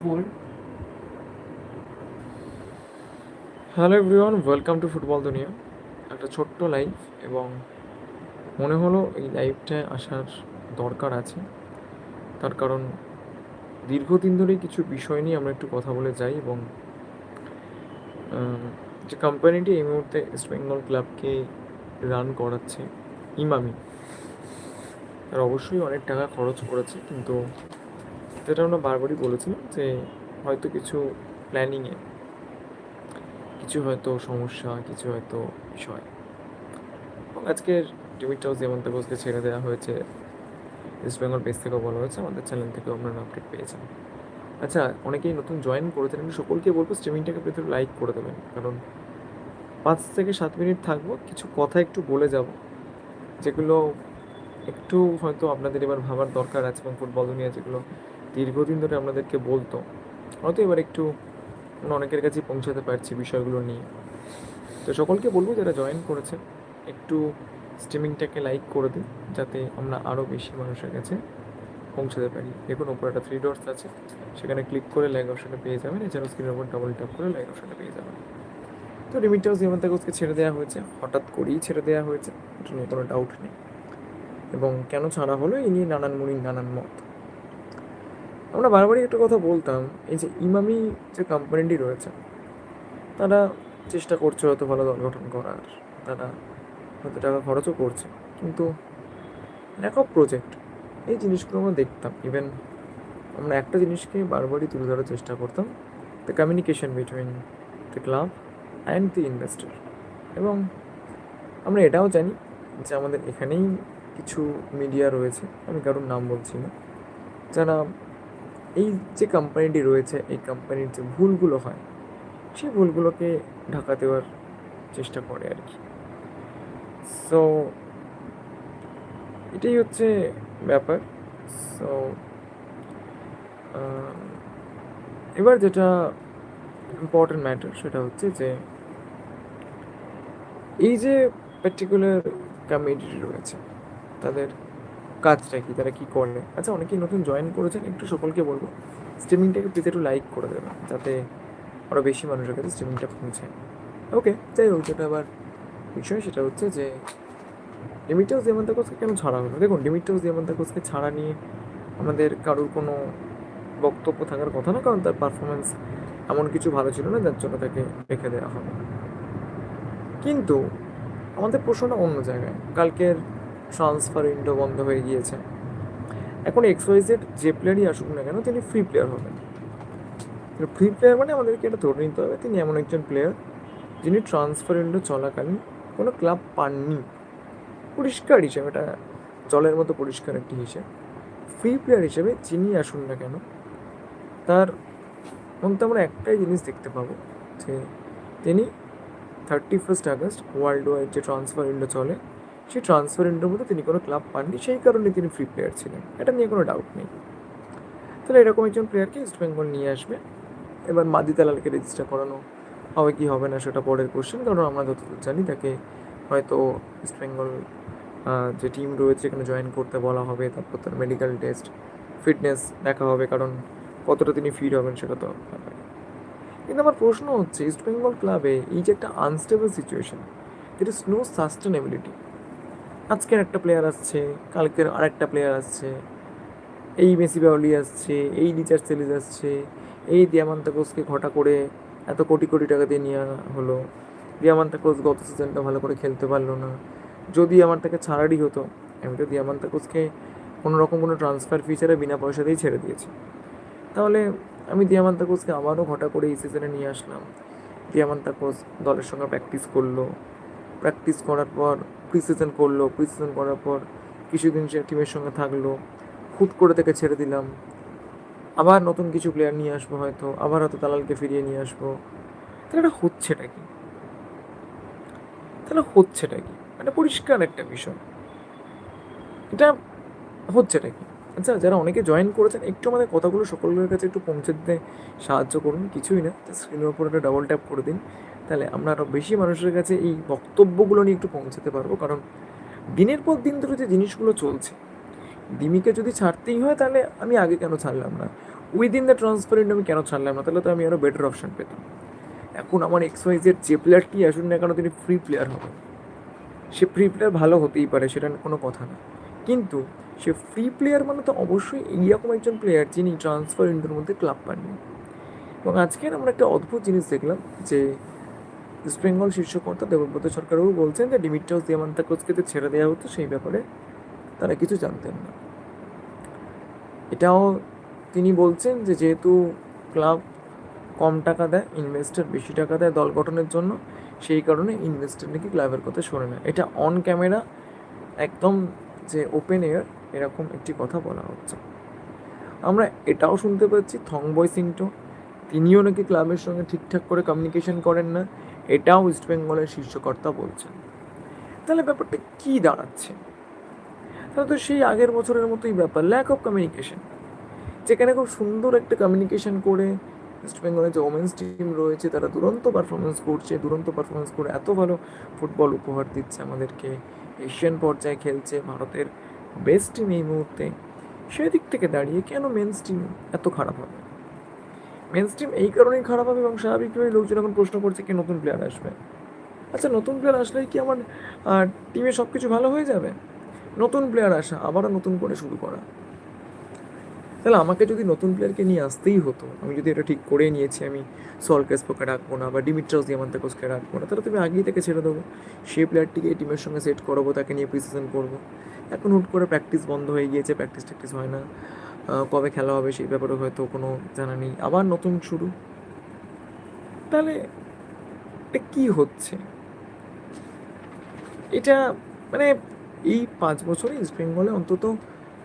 Ball hello everyone welcome to football দুনিয়া একটা ছোট্ট লাইভ এবং মনে হলো এই লাইভটায় আসার দরকার আছে। তার কারণ দীর্ঘদিন ধরে কিছু বিষয় নিয়ে আমরা একটু কথা বলে যাই এবং যে কোম্পানিটি এই মুহূর্তে ইস্ট বেঙ্গল ক্লাবকে রান করাচ্ছে ইমামি তার অবশ্যই অনেক টাকা খরচ করেছে, কিন্তু যেটা আমরা বারবারই বলেছিলাম যে হয়তো কিছু প্ল্যানিংয়ে কিছু হয়তো সমস্যা, কিছু হয়তো বিষয়। এবং আজকের টিভিটাও যেমন ঘোষকে ছেড়ে দেওয়া হয়েছে ইস্ট বেঙ্গল পেজ থেকেও বলা হয়েছে, আমাদের চ্যানেল থেকেও আপনারা আপডেট পেয়েছেন আচ্ছা অনেকেই নতুন জয়েন করেছেন, আমি সকলকে বলব স্ট্রিমিংটাকে প্রথমে লাইক করে দেবেন, কারণ পাঁচ থেকে সাত মিনিট থাকব, কিছু কথা একটু বলে যাব, যেগুলো একটু হয়তো আপনাদের এবার ভাবার দরকার আছে, এবং ফুটবল দুনিয়া যেগুলো দীর্ঘদিন ধরে আপনাদেরকে বলতো, হয়তো এবার একটু অনেকের কাছে পৌঁছাতে পারছি বিষয়গুলো নিয়ে। তো সকলকে বলব যারা জয়েন করেছে, একটু স্ট্রিমিংটাকে লাইক করে দিন, যাতে আমরা আরও বেশি মানুষের কাছে পৌঁছাতে পারি। দেখুন ওপরে একটা থ্রি ডটস আছে, সেখানে ক্লিক করে লাইক অপশানটা পেয়ে যাবেন, এছাড়াও স্ক্রিনের উপর ডবল ট্যাপ করে লাইক অপশানটা পেয়ে যাবেন। তো রিমিটাও যেমন তাকে ছেড়ে দেওয়া হয়েছে, হঠাৎ করেই ছেড়ে দেওয়া হয়েছে, এটা কোনো ডাউট নেই। এবং কেন ছাড়া হলো? এই নিয়ে নানান মুনির নানান মত। আমরা বারবারই একটা কথা বলতাম, এই যে ইমামি যে কোম্পানিটি রয়েছে, তারা চেষ্টা করছে হয়তো ভালো দল গঠন করার, তারা হয়তো টাকা খরচও করছে, কিন্তু ল্যাক অফ প্রজেক্ট এই জিনিসগুলো আমরা দেখতাম ইভেন আমরা একটা জিনিসকে বারবারই তুলে ধরার চেষ্টা করতাম the communication between the club and the investor এবং আমরা এটাও জানি যে আমাদের এখানেই কিছু মিডিয়া রয়েছে, আমি কারোর নাম বলছি না, যারা এই যে কোম্পানিটি রয়েছে, এই কোম্পানির যে ভুলগুলো হয় সেই ভুলগুলোকে ঢাকা দেওয়ার চেষ্টা করে আর কি। সো এটাই হচ্ছে ব্যাপার। সো এবার যেটা ইম্পর্টেন্ট ম্যাটার সেটা হচ্ছে যে, এই যে পার্টিকুলার কমিটি রয়েছে, তাদের কাজটা কি তারা কি করে? আচ্ছা অনেকেই নতুন জয়েন করেছেন, একটু সকলকে বলব স্ট্রিমিংটাকে প্লিজ একটু লাইক করে দেবেন, যাতে আরও বেশি মানুষের কাছে স্ট্রিমিংটা পৌঁছায় ওকে যাই হোক, যেটা আবার বিষয় সেটা হচ্ছে যে ডিমিটাস দিয়ামান্তা কোচকে কেন ছাড়া হলো? দেখুন ডিমিটাস দিয়ামান্তা কোচকে ছাড়া নিয়ে আমাদের কারোর কোনো বক্তব্য থাকার কথা না, কারণ তার পারফরমেন্স এমন কিছু ভালো ছিল না, যার জন্য তাকে রেখে দেওয়া হবে কিন্তু আমাদের প্রশ্নটা অন্য জায়গায়। কালকের ট্রান্সফার উইন্ডো বন্ধ হয়ে গিয়েছে। এখন এক্সওয়াইজেড যে প্লেয়ারই আসুক না কেন, তিনি ফ্রি প্লেয়ার হবেন। ফ্রি প্লেয়ার মানে আমাদেরকে এটা ধরে নিতে হবে, তিনি এমন একজন প্লেয়ার যিনি ট্রান্সফার উইন্ডো চলাকালীন কোনো ক্লাব পাননি। পরিষ্কার হিসেবে, এটা জলের মতো পরিষ্কার একটি হিসেব। ফ্রি প্লেয়ার হিসেবে যিনি আসুন না কেন, তার মধ্যে আমরা একটাই জিনিস দেখতে পাবো, যে তিনি thirty first August worldwide যে ট্রান্সফার উইন্ডো চলে সেই ট্রান্সফার উইন্ডোর মধ্যে তিনি কোনো ক্লাব পাননি, সেই কারণে তিনি ফ্রি প্লেয়ার ছিলেন। এটা নিয়ে কোনো ডাউট নেই। তাহলে এরকম একজন প্লেয়ারকে ইস্ট বেঙ্গল নিয়ে আসবে। এবার মাদি দালালকে রেজিস্টার করানো হবে কি হবে না সেটা পরের কোশ্চেন কারণ আমরা যতদূর জানি তাকে হয়তো ইস্ট বেঙ্গল যে টিম রয়েছে এখানে জয়েন করতে বলা হবে। তারপর তার মেডিকেল টেস্ট ফিটনেস দেখা হবে, কারণ কতটা তিনি ফিট হবেন সেটা তো। কিন্তু আমার প্রশ্ন হচ্ছে ইস্ট বেঙ্গল ক্লাবে এই যে একটা unstable situation it is no sustainability আজকের একটা প্লেয়ার আসছে, কালকের আরেকটা প্লেয়ার আসছে, এই মেসি বাউলি আসছে, এই রিচার্জ সেলিজ আসছে, এই দিয়ামান্তা কোচকে ঘটা করে এত কোটি কোটি টাকা দিয়ে নেওয়া হলো। দিয়ামান্তা কোচ গত সিজনটা ভালো করে খেলতে পারল না। যদি আমার তাকে ছাড়ারই হতো, আমি তো দিয়ামান্তা কোচকে কোনো রকম কোনো ট্রান্সফার ফিচারে বিনা পয়সাতেই ছেড়ে দিয়েছি। তাহলে আমি দিয়ামান্তা কোচকে আবারও ঘটা করে এই সিজনে নিয়ে আসলাম। দিয়ামান্তা কোচ দলের সঙ্গে প্র্যাকটিস করল। প্র্যাকটিস করার পর প্রি সিজন করল প্রি সিজন করার পর কিছুদিন সে টিমের সঙ্গে থাকল। হুট করে তাকে ছেড়ে দিলাম। আবার নতুন কিছু প্লেয়ার নিয়ে আসব হয়তো, আবার হয়তো দালালকে ফিরিয়ে নিয়ে আসব। তাহলে এটা হচ্ছেটা কি? তাহলে হচ্ছেটা কি? এটা পরিষ্কার একটা বিষয়। এটা হচ্ছেটা কি? আচ্ছা যারা অনেকে জয়েন করেছেন, একটু আমাদের কথাগুলো সকলের কাছে একটু পৌঁছে দিতে সাহায্য করুন, কিছুই না। স্ক্রিনের উপর একটা ডবল ট্যাপ করে দিন। তাহলে আমরা আরও বেশি মানুষের কাছে এই বক্তব্যগুলো নিয়ে একটু পৌঁছাতে পারব। কারণ দিনের পর দিন ধরে যে জিনিসগুলো চলছে, দিমিকে যদি ছাড়তেই হয় তাহলে আমি আগে কেন ছাড়লাম না? উইদিন দ্য ট্রান্সপারেন্ট আমি কেন ছাড়লাম না? তাহলে তো আমি আরও বেটার অপশান পেতাম। এখন আমার এক্স ওয়াইজের যে প্লেয়ারটি আসুন না কেন তিনি ফ্রি প্লেয়ার হবে সে ফ্রি প্লেয়ার ভালো হতেই পারে, সেটা কোনো কথা না। কিন্তু সে ফ্রি প্লেয়ার মানে তো অবশ্যই এইরকম একজন প্লেয়ার যিনি ট্রান্সফার ইন্ডোর মধ্যে ক্লাব পাননি এবং আজকে আমরা একটা অদ্ভুত জিনিস দেখলাম যে ইস্ট বেঙ্গল শীর্ষকর্তা দেবব্রত সরকারবাবু বলছেন যে ডিমিট্রাস দিয়ামান্তাকোসকে যে ছেড়ে দেওয়া হতো, সেই ব্যাপারে তারা কিছু জানতেন না। এটাও তিনি বলছেন যে যেহেতু ক্লাব কম টাকা দেয় ইনভেস্টার বেশি টাকা দেয় দল গঠনের জন্য, সেই কারণে ইনভেস্টার নাকি ক্লাবের কথা শোনে না। এটা অন ক্যামেরা একদম যে ওপেন এয়ার এরকম একটি কথা বলা হচ্ছে। আমরা এটাও শুনতে পাচ্ছি থংবয় সিংটো তিনিও নাকি ক্লাবের সঙ্গে ঠিকঠাক করে কমিউনিকেশন করেন না। এটাও ইস্ট বেঙ্গলের শীর্ষকর্তা বলছেন। তাহলে ব্যাপারটা কী দাঁড়াচ্ছে? তাহলে তো সেই আগের বছরের মতোই ব্যাপার ল্যাক অফ কমিউনিকেশন যেখানে খুব সুন্দর একটা কমিউনিকেশন করে ইস্ট বেঙ্গলের যে ওমেন্স টিম রয়েছে, তারা দুরন্ত পারফরমেন্স করছে, দুরন্ত পারফরমেন্স করে এত ভালো ফুটবল উপহার দিচ্ছে আমাদেরকে। এশিয়ান পর্যায়ে খেলছে, ভারতের বেস্ট টিম এই মুহূর্তে। সেদিক থেকে দাঁড়িয়ে কেন মেন্স টিম এত খারাপ হবে? মেন্স টিম এই কারণেই খারাপ হবে এবং স্বাভাবিকভাবে লোকজন এখন প্রশ্ন করছে কি নতুন প্লেয়ার আসবে। আচ্ছা নতুন প্লেয়ার আসলে কি আমার টিমে সব কিছু ভালো হয়ে যাবে? নতুন প্লেয়ার আসা, আবারও নতুন করে শুরু করা। তাহলে আমাকে যদি নতুন প্লেয়ারকে নিয়ে আসতেই হতো, আমি যদি এটা ঠিক করে নিয়েছি, আমি সল ক্যাসপোকে রাখব না বা ডিমিট্রাস দিয়ামান্তাকোসকে রাখব না, তাহলে তুমি আগেই থেকে ছেড়ে দেবো। সেই প্লেয়ারটিকে টিমের সঙ্গে সেট করাবো, তাকে নিয়ে প্রিসিশন করব। এখন হুট করে প্র্যাকটিস বন্ধ হয়ে গিয়েছে প্র্যাকটিস ট্যাকটিস হয় না। কবে খেলা হবে সেই ব্যাপারে হয়তো কোনো জানা নেই। আবার নতুন শুরু। তাহলে এটা কী হচ্ছে? এটা মানে এই পাঁচ বছরে ইস্ট বেঙ্গলে অন্তত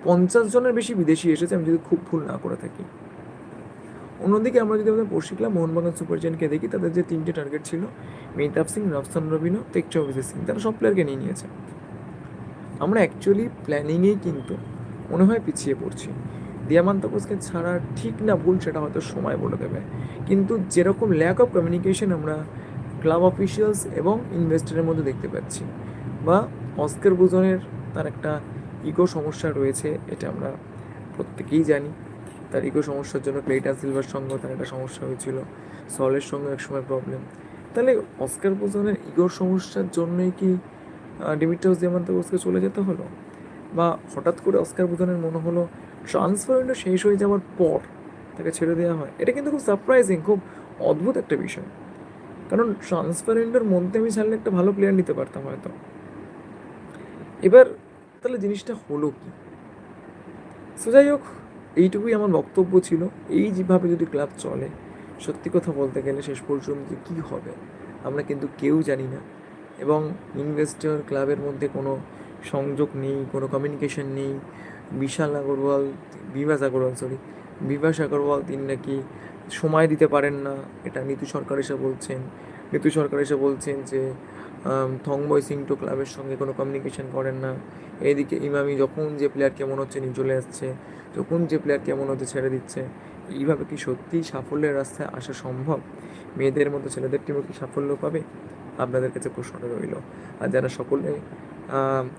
পঞ্চাশ জনের বেশি বিদেশি এসেছে, আমি যদি খুব ভুল না করে থাকি। অন্যদিকে আমরা যদি আমাদের পড়শিকলা, মোহনবাগান সুপার জেনকে দেখি, তাদের যে তিনটে টার্গেট ছিল, মেহতাব সিং, রফসান রবিনো তেকচা অভিজিৎ সিং, তারা সব প্লেয়ারকে নিয়ে নিয়েছে। আমরা অ্যাকচুয়ালি প্ল্যানিংয়েই কিন্তু মনে হয় পিছিয়ে পড়ছি। দিয়ামান তাপসকে ছাড়া ঠিক না ভুল সেটা হয়তো সময় বলে দেবে। কিন্তু যেরকম ল্যাক অফ কমিউনিকেশন আমরা ক্লাব অফিসিয়ালস এবং ইনভেস্টরের মধ্যে দেখতে পাচ্ছি বা অস্কার বুজনের তার একটা ইগো সমস্যা রয়েছে, এটা আমরা প্রত্যেকেই জানি। তার ইগো সমস্যার জন্য ক্লেটা সিলভার সঙ্গে তার একটা সমস্যা হয়েছিল সলের সঙ্গে একসময় প্রবলেম তাহলে অস্কার বুজনের ইগোর সমস্যার জন্যই কি ডিমিটাস দিয়ামান্তাবোসকে চলে যেতে হলো? বা হঠাৎ করে অস্কার বুধনের মনে হলো ট্রান্সফার উইন্ডো শেষ হয়ে যাওয়ার পর তাকে ছেড়ে দেওয়া হয়। এটা কিন্তু খুব সারপ্রাইজিং খুব অদ্ভুত একটা বিষয়। কারণ ট্রান্সফার উইন্ডোর মধ্যে আমি ছাড়লে একটা ভালো প্লেয়ার নিতে পারতাম হয়তো। এবার তাহলে জিনিসটা হলো কি? সো যাই হোক, এইটুকুই আমার বক্তব্য ছিল। এই যেভাবে যদি ক্লাব চলে, সত্যি কথা বলতে গেলে শেষ পর্যন্ত কী হবে, আমরা কিন্তু কেউ জানি না। এবং ইনভেস্টর ক্লাবের মধ্যে কোনো সংযোগ নেই, কোনো কমিউনিকেশন নেই। বিশাল আগরওয়াল, বিভাস আগরওয়াল সরি বিভাস আগরওয়াল তিনি নাকি সময় দিতে পারেন না। এটা নীতু সরকার এসে বলছেন। নীতু সরকার এসে বলছেন যে থংবয় সিং তো ক্লাবের সঙ্গে কোনো কমিউনিকেশন করেন না। এইদিকে ইমামি যখন যে প্লেয়ার কেমন হচ্ছে নিয়ে চলে আসছে, তখন যে প্লেয়ার কেমন হচ্ছে ছেড়ে দিচ্ছে। এইভাবে কি সত্যিই সাফল্যের রাস্তায় আসা সম্ভব? মেয়েদের মতো ছেলেদের টিমও কি সাফল্য পাবে? আপনাদের কাছে প্রশ্নটা রইল। আর যারা সকলে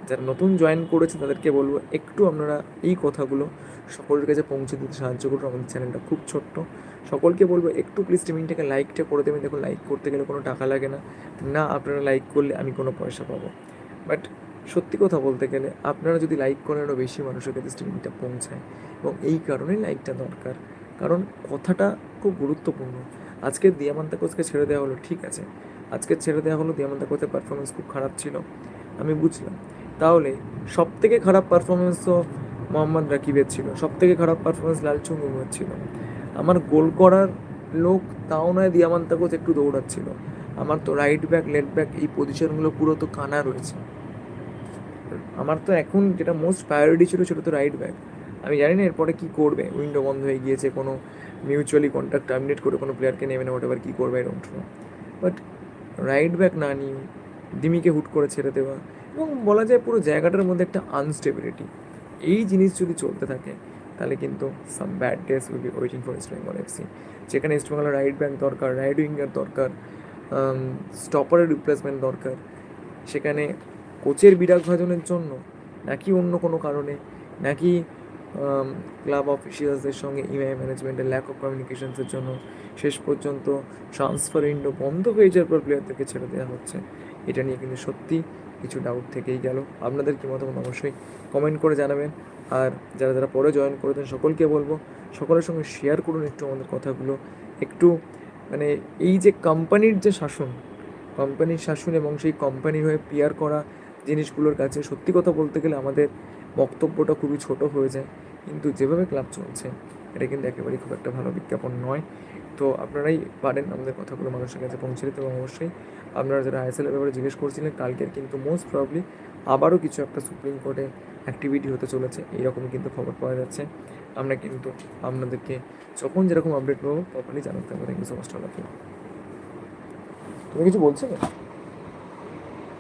যারা নতুন জয়েন করেছে তাদেরকে বলব, একটু আপনারা এই কথাগুলো সকলের কাছে পৌঁছে দিতে সাহায্য করুন। আমাদের চ্যানেলটা খুব ছোট্ট। সকলকে বলব, একটু প্লিজ স্ট্রিমিংটাকে লাইকটা করে দেবেন। দেখুন লাইক করতে গেলে কোনো টাকা লাগে না। না, আপনারা লাইক করলে আমি কোনো পয়সা পাবো। বাট সত্যি কথা বলতে গেলে, আপনারা যদি লাইক করেন আরও বেশি মানুষের কাছে স্ট্রিমিংটা পৌঁছায়। এবং এই কারণেই লাইকটা দরকার। কারণ কথাটা খুব গুরুত্বপূর্ণ। আজকে দিয়ামান্তা কোচকে ছেড়ে দেওয়া হলো, ঠিক আছে। আজকে ছেড়ে দেওয়া হলো দিয়ামান্তা কোচের পারফরমেন্স খুব খারাপ ছিল। আমি বুঝলাম। তাহলে সব থেকে খারাপ পারফরমেন্স তো মোহাম্মদ রাকিবের ছিল সব থেকে খারাপ পারফরমেন্স লালচু মুমের ছিল। আমার গোল করার লোক তাও নয় দিয়ামান্তা কোচ একটু দৌড়াচ্ছিল। আমার তো রাইট ব্যাক লেফট ব্যাক এই পজিশনগুলো পুরো তো কানা রয়েছে। আমার তো এখন যেটা মোস্ট প্রায়োরিটি ছিল সেটা তো রাইট ব্যাক আমি জানি না এরপরে কী করবে উইন্ডো বন্ধ হয়ে গিয়েছে, কোনো মিউচুয়ালি কন্ট্যাক্ট টার্মিনেট করে কোনো প্লেয়ারকে নেবে না ওটা কী করবে I don't know but right back না নিয়ে দিমিকে হুট করে ছেড়ে দেওয়া এবং বলা যায় পুরো জায়গাটার মধ্যে একটা আনস্টেবিলিটি এই জিনিস যদি চলতে থাকে, তাহলে কিন্তু some bad days will be waiting for East Bengal FC যেখানে ইস্ট বেঙ্গলের রাইট ব্যাক দরকার রাইট উইঙ্গার দরকার স্টপারের রিপ্লেসমেন্ট দরকার। সেখানে কোচের বিরাগ ভাজনের জন্য, নাকি অন্য কোনো কারণে, নাকি ক্লাব অফিসিয়ালসদের সঙ্গে ইমেআই ম্যানেজমেন্টের ল্যাক অফ কমিউনিকেশনসের জন্য, শেষ পর্যন্ত ট্রান্সফার উইন্ডো বন্ধ হয়ে যাওয়ার পর প্লেয়ারদেরকে ছেড়ে দেওয়া হচ্ছে। এটা নিয়ে কিন্তু সত্যি কিছু ডাউট থেকেই গেল। আপনাদের কি মতামত অবশ্যই কমেন্ট করে জানাবেন। আর যারা যারা পরে জয়েন করেছেন, সকলকে বলব, সকলের সঙ্গে শেয়ার করুন একটু আমাদের কথাগুলো। একটু মানে এই যে কোম্পানির যে শাসন কোম্পানির শাসন এবং সেই কোম্পানির হয়ে পিয়ার করা জিনিসগুলোর কাছে সত্যি কথা বলতে গেলে আমাদের বক্তব্যটা খুবই ছোট হয়ে যায়। কিন্তু যেভাবে ক্লাব চলছে, এটা কিন্তু একেবারেই খুব একটা ভালো বিজ্ঞাপন নয়। তো আপনারাই পারেন আমাদের কথাগুলো মানুষের কাছে পৌঁছে দিতে এবং অবশ্যই আপনারা যারা আইএসএলের ব্যাপারে জিজ্ঞেস করছিলেন, কালকের কিন্তু মোস্ট প্রবলি আবারও কিছু একটা সুপ্রিম কোর্টে অ্যাক্টিভিটি হতে চলেছে এইরকম কিন্তু খবর পাওয়া যাচ্ছে। আমরা কিন্তু আপনাদেরকে যখন যেরকম আপডেট পাবো তখনই জানাতে হবে থ্যাংক ইউ সো মাচ তুমি কিছু বলছো